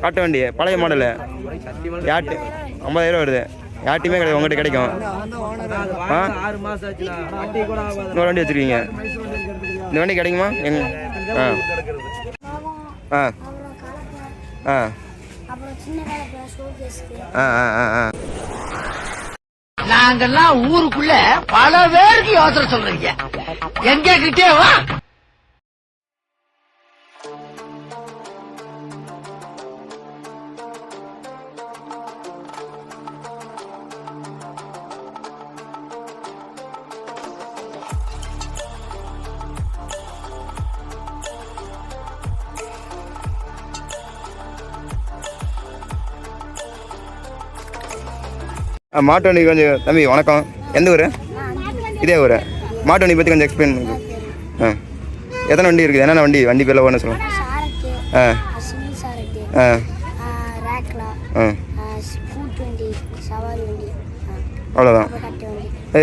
கட்டு வண்டி பழைய மாடலு யாட்டு ஐம்பதாயிரம் வருது. யார்ட்டையுமே கிடையாது உங்கள்கிட்ட கிடைக்கும். ஆறு வண்டி இன்னொரு வண்டி வச்சுருக்கீங்க. இந்த வண்டி கிடைக்குமா? எங்க? ஆ. ஆ. ஆ. ஆ ஆ ஆ ஆ. நாங்கெல்லாம் ஊருக்குள்ள பல பேருக்கு யோசனை சொல்றீங்க. எங்க கிட்டே வா. மாட்டு வண்டி கொஞ்சம் தம்பி வணக்கம். எந்த ஊர்? இதே ஊர். மாட்டு வண்டி பற்றி கொஞ்சம் எக்ஸ்பிளைன் பண்ணுங்க. ஆ. எத்தனை வண்டி இருக்குது? என்னென்ன வண்டி? வண்டி பேரில் ஒன்று சொல்லுங்கள் ஆ. ஆ. ஆ. அவ்வளோதான்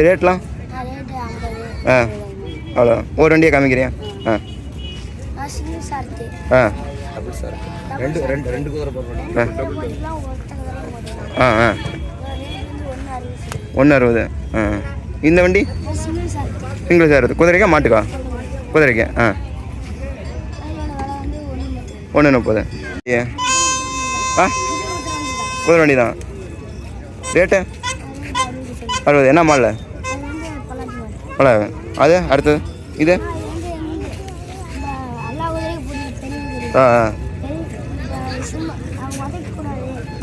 ரேட்லாம்? ஆ. அவ்வளோ ஒரு வண்டியை காமிக்கிறியா? ஆ. ஆ. ரெண்டு ரெண்டு ரெண்டு ஆ ஆ. ஒன்று அறுபது ஆ. இந்த வண்டி? Single sir. குதிரைக்கா மாட்டுக்கா? குதிரைக்கு ஆ. ஒன்று முப்பது ஏ. ஆ. குதிரை வண்டி தான் ரேட்டு? அறுபது. என்ன மாடல? பல அது அடுத்தது? இது? ஆ.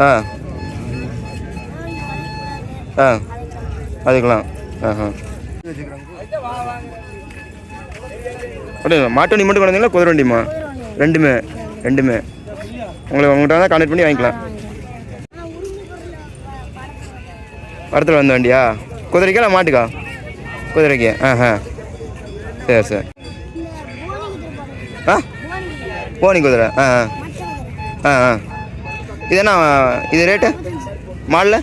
ஆ. ஆ உதைக்கக்கூடாது ஆ ஆஹா அப்படியே மாட்டு வண்டி மட்டும் கொண்டாந்தீங்களா குதிரை வண்டிமா ரெண்டுமே ரெண்டுமே. உங்களை உங்கள்கிட்ட தான் கான்டெக்ட் பண்ணி வாங்கிக்கலாம். வரத்தில் படத்தில் வந்த வண்டியா? குதிரைக்கா இல்லை மாட்டுக்கா? குதிரைக்கு. ஆஹா சரி சரி. ஆ? போனி குதிரை. குதிரை ஆ ஆ. ஆ ஆ. இது என்ன இது ரேட்டு மாடல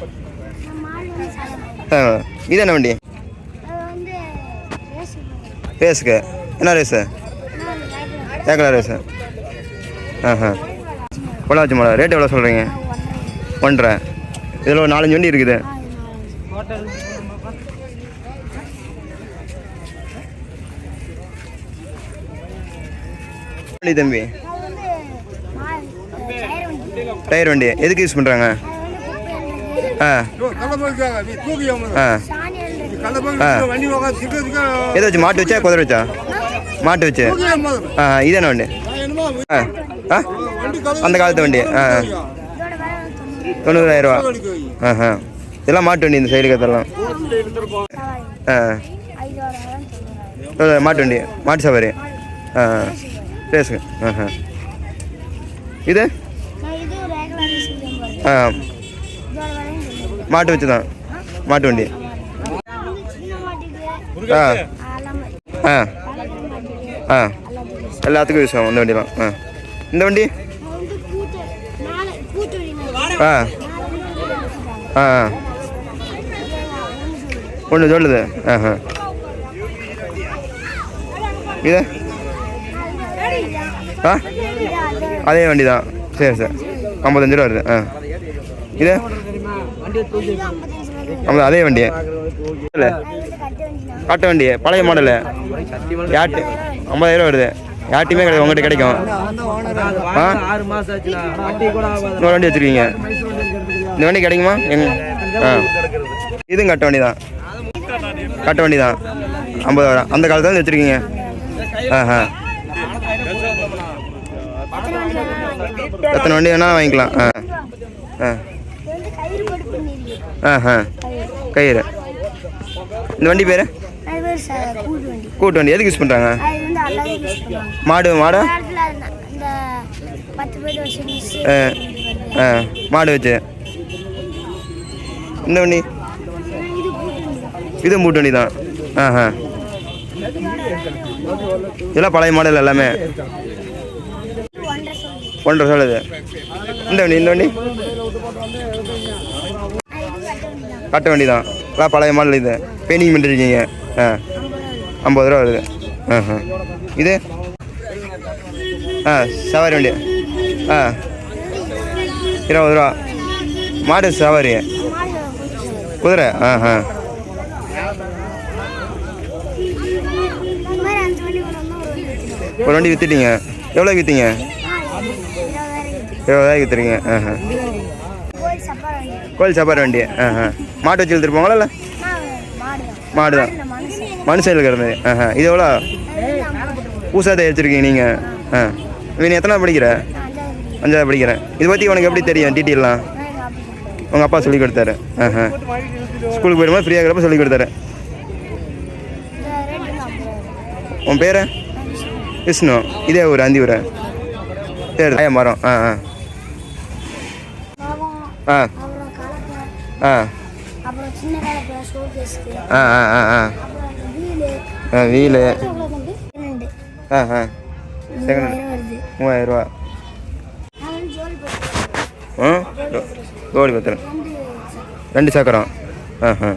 நம்ம மாடு வந்து சாதாரண இது என்ன வண்டி? ரேஸுக்கு. என்ன ரேஸு? ஏக்கலா ரேஸு? ஆஹா பொள்ளாச்சி மாடல் ரேட் எவ்வளோ சொல்கிறீங்க ஒன்றரை. இதில் ஒரு நாலஞ்சு வண்டி இருக்குது. தம்பி. டயர் வண்டி. எதுக்கு யூஸ் பண்ணுறாங்க அது வந்து குப்பை அள்ளுறது, ஆ ஆ சாணி அள்ளுறது. ஆ எதை வச்சு மாட்டு வச்சா குதிரை வச்சா? மாட்டு வச்சு. ஆ இது என்ன வண்டி ஆ? அந்த காலத்து வண்டி. ஆ. தொண்ணூறாயிரம் ரூபா. ஆஹா இதெல்லாம் மாட்டு வண்டி இந்த சைடு கத்தெல்லாம் ஆ. மாட்டு வண்டி மாட்டு சவாரி. ஆ பேசுங்க. ஆஹா இது? ஆ. மாட்டு வச்சு தான். மாட்டு வண்டி. ஆ. ஆ. ஆ. எல்லாத்துக்கும் யூஸ் ஆகும் இந்த வண்டிலாம் ஆ. இந்த வண்டி? ஆ. ஆ ஒன்று சொல்லுது. ஆஹா இது? ஆ? அதே வண்டி தான். சரி சார். ஐம்பத்தஞ்சு ரூபா வருது. ஆ. இது? ஐம்பது அதே வண்டி இல்லை. காட்டு வண்டி பழைய மாடலு யாட்டு ஐம்பதாயிரம் வருது. யார்ட்டையுமே கிடையாது உங்கள்கிட்ட கிடைக்கும். ஆ? இன்னொரு வண்டி வச்சுருக்கீங்க. இந்த வண்டி கிடைக்குமா? எங்க? ஆ. இதுவும் கட்ட வண்டி தான் கட்ட வண்டி தான் ஐம்பதாயிரம். அந்த காலத்துல வச்சுருக்கீங்க. ஆஹா எத்தனை வண்டி வேணால் வாங்கிக்கலாம். ஆ ஆ. ஆஹா கயிறு. இந்த வண்டி பேர்? கூட்டு வண்டி எதுக்கு யூஸ் பண்ணுறாங்க மாடு மாடு? ஆ ஆ. மாடு வச்சு. இந்த வண்டி? இது கூட்டு வண்டி தான். மூட்டு வண்டி தான் ஆஹா இதெல்லாம் பழைய மாடல் எல்லாமே. ஒன்றரை சொல்லுது இந்த வண்டி இந்த வண்டி? கட்ட வண்டி தான் எல்லாம் பழைய மாடல் இது. பெயிண்டிங் பண்ணிருக்கீங்க ஆ. ஐம்பது ரூபா வருது. ஆ இது? ஆ சவாரி வண்டி. ஆ. இருபது ரூபா. மாடு சவாரி. குதிரை. ஆ ஆ. ஒரு வண்டி விற்றுட்டீங்க எவ்வளோ விற்றீங்க இருபதாயிரம் விற்றுறீங்க ஆ ஆ. கோயில் சப்பார வண்டி வண்டி. ஆ ஆ. மாட்டு வச்சு இழுத்துட்டு போங்களா இல்லை? மாடு தான் மாடு மனுஷன் இருக்கிறது ஆஹா. இது எவ்வளோ? பூசா வச்சுருக்கீங்க நீங்கள் ஆ. இவன் எத்தனை படிக்கிற? அஞ்சாவது படிக்கிறேன். இதை பற்றி உனக்கு எப்படி தெரியும் டீட்டெயிலாம் உங்கள் அப்பா சொல்லி கொடுத்தாரு. ஆஹா. ஸ்கூலுக்கு போயிடும்போது ஃப்ரீயாக இருக்கிறப்ப சொல்லி கொடுத்தாரு. உன் பேர்? விஷ்ணு. இதே ஊர் அந்தி ஊர். சரி ஆயா மரம். ஆ ஆ. ஆ. ஆ. அப்புறம் சின்ன ஆ ஆ ஆ ஆ. வீலு ஆ வீலு. ஆ ஆ. மூவாயிரம் போட்டு ஆ? கோடி பத்திரம் ரெண்டு சக்கரம். ஆ ஆ.